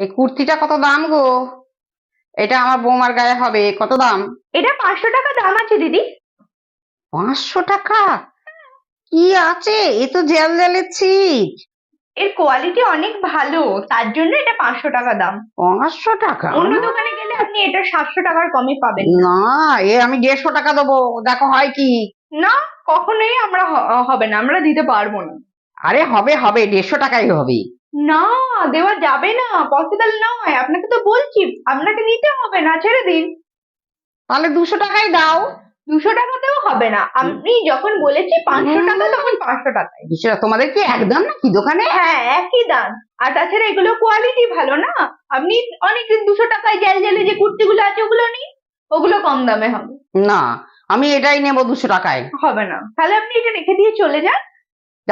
এই কুর্তিটা কত দাম গো? এটা আমার বৌমার গায়ে হবে কত দাম? এটা পাঁচশো টাকা দাম আছে দিদি। পাঁচশো টাকা? কি আছে? এ তো জেল জেলের ছিট। এর কোয়ালিটি অনেক ভালো তার জন্য এটা পাঁচশো টাকা দাম। পাঁচশো টাকা? অন্য দোকানে গেলে আপনি এটা সাতশো টাকার কমে পাবেন। না এ আমি দেড়শো টাকা দেবো দেখো হয় কি। না কখনোই আমরা হবে না আমরা দিতে পারব না। আরে হবে হবে দেড়শো টাকাই হবে। না দেওয়া যাবে না পসিবল নয়। আপনাকে তো বলছি আপনাকে নিতে হবে না ছেড়ে দিন। তাহলে দুশো টাকাই দাও। দুশো টাকাতেও হবে না। আপনি যখন বলেছি পাঁচশো টাকা তখন পাঁচশো টাকায় দুশো টাকা তোমাদের কি একদম নাকি দোকানে? হ্যাঁ একই দাম। আর তাছাড়া এগুলো কোয়ালিটি ভালো না। আপনি অনেক দুশো টাকায় জেল জেলে যে কুর্তিগুলো আছে ওগুলো নিন। ওগুলো কম দামে হবে। না আমি এটাই নেব দুশো টাকায়। হবে না। তাহলে আপনি এটা রেখে দিয়ে চলে যান।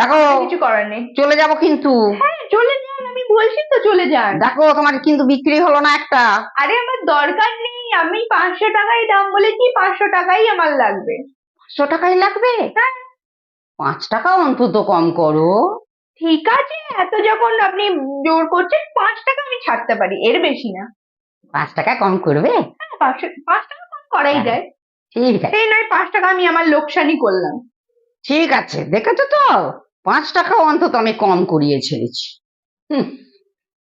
দেখো কিছু করার নেই। চলে যাব কিন্তু। হ্যাঁ চলে যান আমি বলছি তো চলে যান। দেখো তোমার কিন্তু বিক্রি হলো না একটা। আরে আমার দরকার নেই আমি পাঁচশো টাকাই দাম বলেছি পাঁচশো টাকাই আমার লাগবে। পাঁচশো টাকাই লাগবে? হ্যাঁ। পাঁচ টাকা অন্তত কম করো। ঠিক আছে এত যখন আপনি জোর করছেন পাঁচ টাকা আমি ছাড়তে পারি এর বেশি না। পাঁচ টাকা কম করবে? হ্যাঁ পাঁচশো পাঁচ টাকা কম করাই হ্যাঁ। যায়। ঠিক আছে। সেই নয় পাঁচ টাকা আমি আমার লোকসানি করলাম। ঠিক আছে দেখেছ তো? পাঁচ টাকা অন্তত আমি কম করিয়ে ছেড়েছি। হুম।